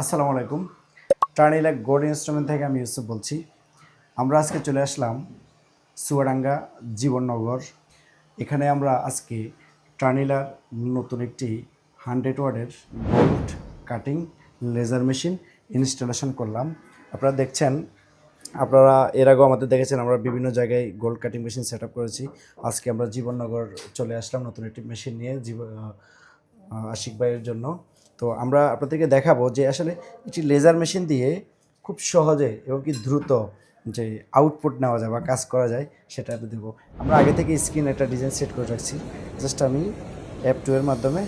আসসালামু আলাইকুম। টার্নিলাক gold instrument থেকে আমি ইউসুফ বলছি। আমরা আজকে চলে আসলাম চুয়াডাঙ্গা জীবননগর। এখানে আমরা আজকে টার্নিলার নতুন একটি হান্ড্রেড ওয়ার্ডের gold cutting laser machine installation করলাম। আপনারা দেখছেন আপনারা এর আগেও আমাদের দেখেছেন আমরা বিভিন্ন জায়গায় গোল্ড কাটিং মেশিন সেট করেছি। আজকে আমরা জীবননগর চলে আসলাম নতুন একটি মেশিন নিয়ে আহ, আশিক ভাইয়ের জন্য। তো আমরা আপনাদেরকে দেখাবো যে আসলে একটি লেজার মেশিন দিয়ে খুব সহজে এবং কি দ্রুত যে আউটপুট নেওয়া যায় বা কাজ করা যায়, সেটা দেবো। আমরা আগে থেকে স্ক্রিন একটা ডিজাইন সেট করে রাখছি। জাস্ট আমি অ্যাপ টু এর মাধ্যমে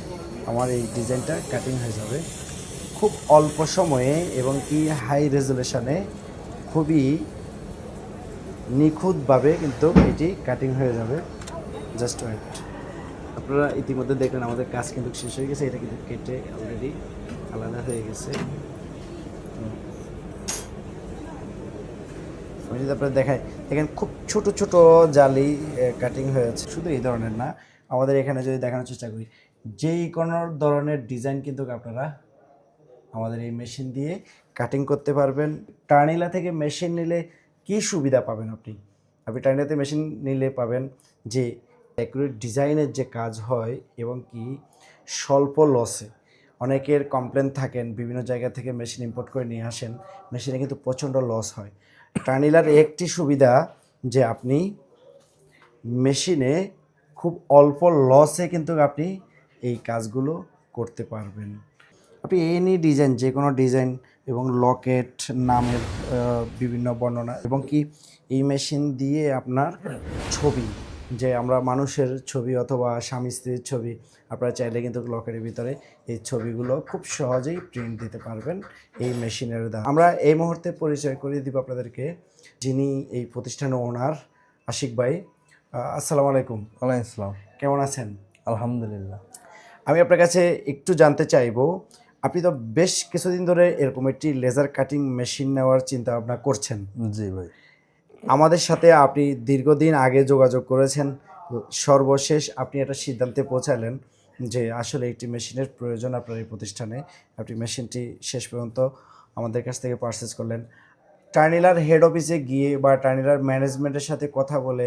আমার এই ডিজাইনটা কাটিং হয়ে যাবে। খুব অল্প সময়ে এবং কি হাই রেজুলেশনে খুবই নিখুঁতভাবে কিন্তু এটি কাটিং হয়ে যাবে। জাস্ট ওয়েট আপনারা ইতিমধ্যে দেখলেন আমাদের কাজ কিন্তু শেষ হয়ে গেছে, এটা কিন্তু কেটে অলরেডি আলাদা হয়ে গেছে। আমি যদি আপনারা দেখাই, দেখেন খুব ছোট ছোট জালি কাটিং হয়েছে শুধু এই ধরনের না, আমাদের এখানে যদি দেখানোর চেষ্টা করি, যেই কোনো ধরনের ডিজাইন কিন্তু আপনারা আমাদের এই মেশিন দিয়ে কাটিং করতে পারবেন। টার্নিলা থেকে মেশিন নিলে কি সুবিধা পাবেন আপনি? আপনি টার্নিলাতে মেশিন নিলে পাবেন যে অ্যাকুরেট ডিজাইনের যে কাজ হয় এবং কি স্বল্প লসে অনেকের কমপ্লেন থাকেন, বিভিন্ন জায়গা থেকে মেশিন ইম্পোর্ট করে নিয়ে আসেন মেশিনে কিন্তু প্রচণ্ড লস হয়। টার্নিলার একটি সুবিধা যে আপনি মেশিনে খুব অল্প লসে কিন্তু আপনি এই কাজগুলো করতে পারবেন। আপনি এনি ডিজাইন যে কোনো ডিজাইন এবং লকেট নামের বিভিন্ন বর্ণনা এবং কি এই মেশিন দিয়ে আপনার ছবি যে আমরা মানুষের ছবি অথবা স্বামী স্ত্রীর ছবি আপনারা চাইলে কিন্তু লকেটের ভিতরে এই ছবিগুলো খুব সহজেই প্রিন্ট দিতে পারবেন এই মেশিনের দ্বারা। আমরা এই মুহূর্তে পরিচয় করিয়ে দিব আপনাদেরকে যিনি এই প্রতিষ্ঠানের ওনার আশিক ভাই। আসসালামু আলাইকুম। ওয়ালাইকুম আসসালাম। কেমন আছেন? আলহামদুলিল্লাহ। আমি আপনার কাছে একটু জানতে চাইব আপনি তো বেশ কিছুদিন ধরে এরকম একটি লেজার কাটিং মেশিন নেওয়ার চিন্তা ভাবনা করছেন। জি ভাই। আমাদের সাথে আপনি দীর্ঘদিন আগে যোগাযোগ করেছেন। সর্বশেষ আপনি একটা সিদ্ধান্তে পৌঁছালেন যে আসলে একটি মেশিনের প্রয়োজন আপনার এই প্রতিষ্ঠানে। আপনি মেশিনটি শেষ পর্যন্ত আমাদের কাছ থেকে পারচেস করলেন। টার্নিলার হেড অফিসে গিয়ে বা টার্নিলার ম্যানেজমেন্টের সাথে কথা বলে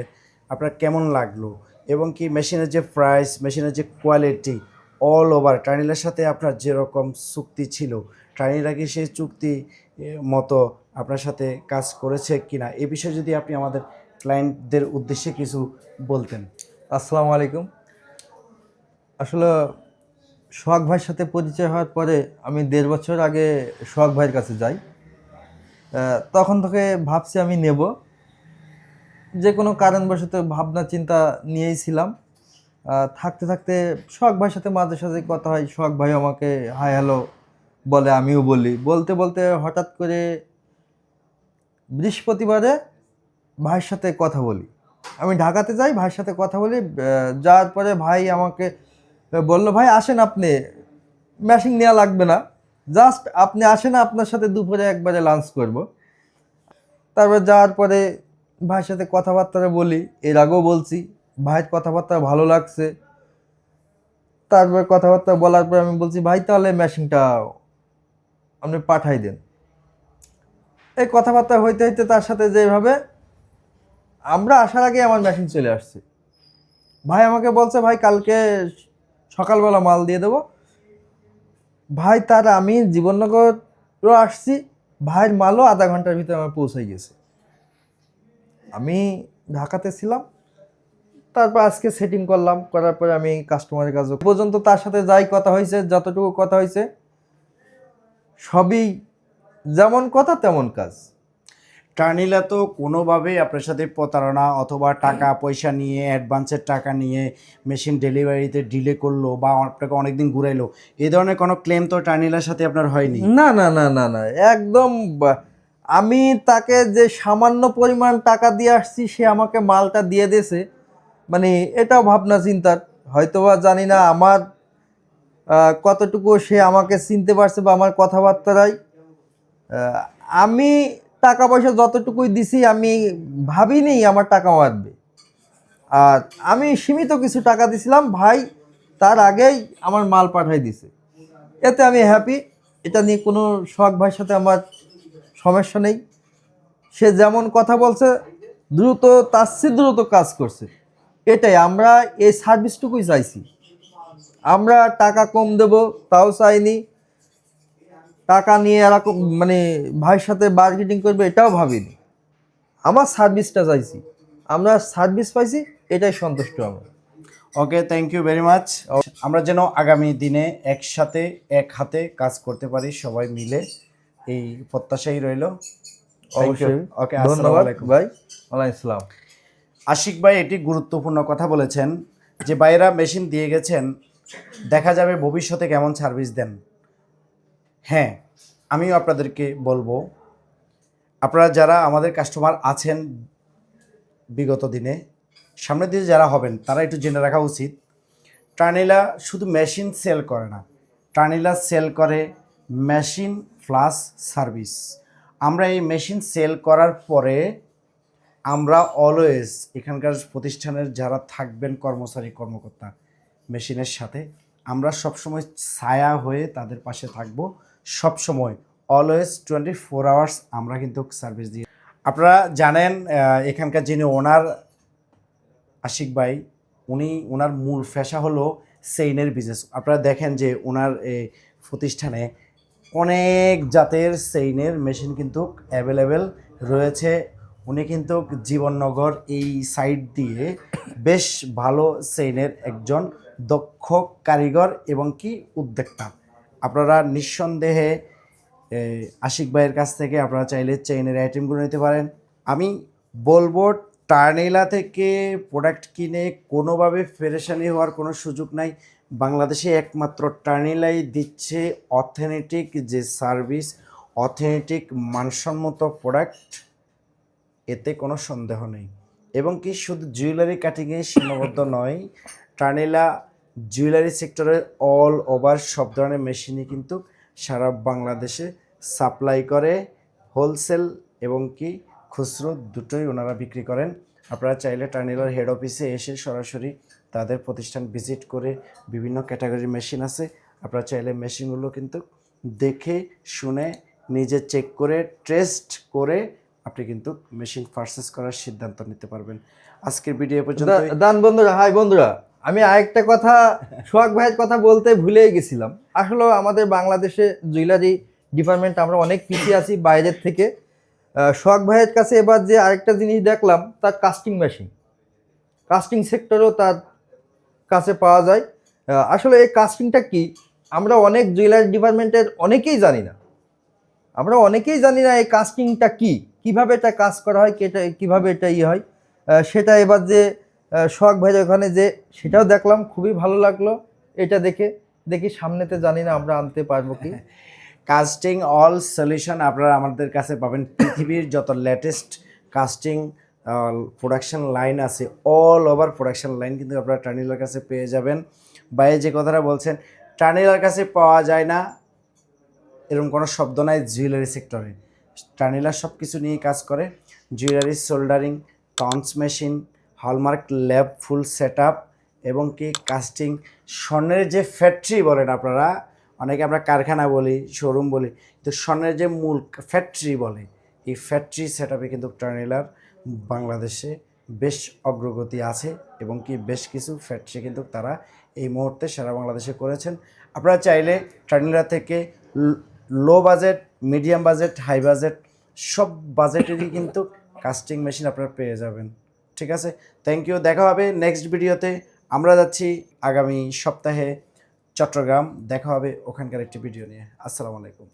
আপনার কেমন লাগল? এবং কি মেশিনের যে প্রাইস মেশিনের যে কোয়ালিটি অল ওভার টার্নিলার সাথে আপনার যেরকম চুক্তি ছিল টার্নিলা কি সেই চুক্তি মতো আপনার সাথে কাজ করেছে কিনা, এ বিষয়ে যদি আপনি আমাদের ক্লায়েন্টদের উদ্দেশ্যে কিছু বলতেন। আসসালামু আলাইকুম। আসলে সোহাগ ভাইয়ের সাথে পরিচয় হওয়ার পরে আমি দেড় বছর আগে সোহাগ ভাইয়ের কাছে যাই। তখন থেকে ভাবছি আমি নেব। যে কোনো কারণবশত ভাবনা, চিন্তা নিয়েই ছিলাম। থাকতে থাকতে সোহাগ ভাইয়ের সাথে মাঝে সাঝে কথা হয়। সোহাগ ভাই আমাকে, হাই, হ্যালো বলে, আমিও বলি। বলতে বলতে হঠাৎ করে বৃহস্পতিবারে ভাইয়ের সাথে কথা বলি। আমি ঢাকাতে যাই, ভাইয়ের সাথে কথা বলি যাওয়ার পরে ভাই আমাকে বলল, ভাই, আসেন আপনি। ম্যাশিং নেওয়া লাগবে না। জাস্ট আপনি আসেন, আপনার সাথে দুপুরে একবারে লাঞ্চ করব। তারপর যাওয়ার পরে ভাইয়ের সাথে কথাবার্তা বলি, এর আগেও বলছি, ভাইয়ের কথাবার্তা ভালো লাগছে। তারপর কথাবার্তা বলার পর আমি বলছি, ভাই, তাহলে ম্যাশিংটা আপনি পাঠাই দেন। এই কথাবার্তা হইতে হইতে তার সাথে যেভাবে, আমরা আসার আগে আমার মেশিন চলে আসছে। ভাই আমাকে বলছে, ভাই, কালকে সকালবেলা মাল দিয়ে দেবো। ভাই, তার আমি জীবননগরও আসছি। ভাইয়ের মালও আধা ঘণ্টার ভিতরে আমার পৌঁছে গেছে। আমি ঢাকাতে ছিলাম। তারপর আজকে সেটিং করলাম। করার পরে আমি কাস্টমারের কাছে পর্যন্ত তার সাথে যাই, কথা হয়েছে যতটুকু কথা হয়েছে সবই যেমন কথা তেমন কাজ। টার্নিলা তো কোনোভাবেই আপনার সাথে প্রতারণা অথবা টাকা পয়সা নিয়ে অ্যাডভান্সের টাকা নিয়ে মেশিন ডেলিভারিতে ডিলে করল বা আপনাকে অনেকদিন ঘুরাইলো এ ধরনের কোনো ক্লেম তো টার্নিলার সাথে আপনার হয়নি? না না না না না একদম আমি তাকে যে সামান্য পরিমাণ টাকা দিয়ে আসছি সে আমাকে মালটা দিয়ে দিয়েছে। মানে এটাও ভাবনা চিন্তার। হয়তোবা জানি না আমার কতটুকু সে আমাকে চিনতে পারছে বা আমার কথাবার্তারাই আমি টাকা পয়সা যতটুকুই দিছি, আমি ভাবিনি আমার টাকা মারবে আর আমি সীমিত কিছু টাকা দিছিলাম, ভাই তার আগেই আমার মাল পাঠাই দিছে। এতে আমি হ্যাপি এটা নিয়ে কোনো শখ ভাইয়ের সাথে আমার সমস্যা নেই। সে যেমন কথা বলছে, দ্রুত, তার দ্রুত কাজ করছে। এটাই, আমরা এই সার্ভিসটুকুই চাইছি। আমরা টাকা কম দেব, তাও চাইনি। টাকা নিয়ে এরকম মানে ভাইয়ের সাথে বার্গেটিং করবে এটাও ভাবিনি। আমার সার্ভিসটা চাইছি। আমরা সার্ভিস পাইছি এটাই সন্তুষ্ট আমরা। Okay thank you very much আমরা যেন আগামী দিনে একসাথে এক হাতে কাজ করতে পারি সবাই মিলে এই প্রত্যাশাই রইল। অবশ্যই। ওকে ধন্যবাদ ভাই। ওয়ালাইকুম আসসালাম আশিক ভাই এটি গুরুত্বপূর্ণ কথা বলেছেন যে বাইরা মেশিন দিয়ে গেছেন দেখা যাবে ভবিষ্যতে কেমন সার্ভিস দেন। হ্যাঁ আমিও আপনাদেরকে বলব। আপনারা যারা আমাদের কাস্টমার আছেন বিগত দিনে সামনের দিকে যারা হবেন, তারা একটু জেনে রাখা উচিত টার্নিলা শুধু মেশিন সেল করে না টার্নিলা সেল করে মেশিন প্লাস সার্ভিস আমরা এই মেশিন সেল করার পরে আমরা অলওয়েজ এখানকার প্রতিষ্ঠানের যারা থাকবেন কর্মচারী, কর্মকর্তা মেশিনের সাথে, আমরা সবসময় ছায়া হয়ে তাদের পাশে থাকব। সবসময় অলওয়েজ টোয়েন্টি ফোর আওয়ার্স আমরা কিন্তু সার্ভিস দিই আপনারা জানেন এখানকার যিনি ওনার আশিক ভাই, উনি ওনার মূল পেশা হলো সেইনের বিজনেস আপনারা দেখেন যে ওনার এই প্রতিষ্ঠানে অনেক জাতের সেইনের মেশিন কিন্তু অ্যাভেলেবেল রয়েছে। উনি কিন্তু জীবননগর এই সাইড দিয়ে বেশ ভালো সেইনের একজন দক্ষ কারিগর এবং কি উদ্যোক্তা। আপনারা নিঃসন্দেহে আশিক ভাইয়ের কাছ থেকে আপনারা চাইলে চেইনের আইটেমগুলো নিতে পারেন। আমি বলব, টার্নেলা থেকে প্রোডাক্ট কিনে কোনোভাবে ফেরেশানি হওয়ার কোনো সুযোগ নাই। বাংলাদেশে একমাত্র টার্নেলাই দিচ্ছে অথেনেটিক যে সার্ভিস অথেনেটিক মানসম্মত প্রোডাক্ট এতে কোনো সন্দেহ নেই। এবং কি শুধু জুয়েলারি কাটিংয়ে সীমাবদ্ধ নয়, টার্নেলা জুয়েলারি সেক্টরের অল ওভার সব ধরনের মেশিনই কিন্তু সারা বাংলাদেশে সাপ্লাই করে। হোলসেল এবং কি খুচরো দুটোই ওনারা বিক্রি করেন। আপনারা চাইলে টার্নিলার হেড অফিসে এসে সরাসরি তাদের প্রতিষ্ঠান ভিজিট করে বিভিন্ন ক্যাটাগরির মেশিন আছে। আপনারা চাইলে মেশিনগুলো কিন্তু দেখে, শুনে, নিজে চেক করে, টেস্ট করে আপনি কিন্তু মেশিন পারচেস করার সিদ্ধান্ত নিতে পারবেন। আজকের ভিডিও পর্যন্ত দান বন্ধুরা, হাই বন্ধুরা। আমি আরেকটা কথা, সোহাগ ভাইয়ের কথা বলতে ভুলেই গেছিলাম। আসলে আমাদের বাংলাদেশে জুয়েলারি ডিপার্টমেন্ট আমরা অনেক পিছিয়ে আছি বাইরের থেকে। সোহাগ ভাইয়ের কাছে এবার যে আরেকটা জিনিস দেখলাম, তার কাস্টিং মেশিন কাস্টিং সেক্টরও তার কাছে পাওয়া যায়। আসলে এই কাস্টিংটা কি? আমরা অনেক জুয়েলারি ডিপার্টমেন্টের অনেকেই জানি না। আমরা অনেকেই জানি না এই কাস্টিংটা কি? কীভাবে এটা কাজ করা হয়, কেটা কীভাবে এটা ইয়ে হয়? সেটা এবার যে সোহাগ ভাই ওখানে যে, সেটাও দেখলাম, খুবই ভালো লাগল। এটা দেখে, দেখি সামনেতে জানি না আমরা আনতে পারব কি। কাস্টিং অল সলিউশন আপনারা আমাদের কাছে পাবেন। পৃথিবীর যত লেটেস্ট কাস্টিং প্রোডাকশন লাইন আছে অল ওভার প্রোডাকশন লাইন কিন্তু আপনারা টার্নিলার কাছে পেয়ে যাবেন। বাইরে যে কথাটা বলছেন টার্নিলার কাছে পাওয়া যায় না, এরকম কোনো শব্দ নাই জুয়েলারি সেক্টরে টার্নিলার সব কিছু নিয়ে কাজ করে jewellery soldering tons machine hallmark lab full set এবং কি কাস্টিং স্বর্ণের যে ফ্যাক্টরি বলেন আপনারা, অনেকে আমরা কারখানা বলি শোরুম বলি, কিন্তু স্বর্ণের যে মূল ফ্যাক্টরি বলে, এই ফ্যাক্টরি সেট আপে কিন্তু টার্নিলার বাংলাদেশে বেশ অগ্রগতি আছে এবং কি বেশ কিছু ফ্যাক্টরি কিন্তু তারা এই মুহূর্তে সারা বাংলাদেশে করেছেন। আপনারা চাইলে টার্নিলা থেকে low budget medium budget high budget সব বাজেটেরই কিন্তু কাস্টিং মেশিন আপনারা পেয়ে যাবেন। ঠিক আছে? থ্যাংক ইউ দেখা হবে নেক্সট ভিডিওতে আমরা যাচ্ছি আগামী সপ্তাহে চট্টগ্রাম, দেখা হবে ওখানকার একটি ভিডিও নিয়ে। আসসালামু আলাইকুম।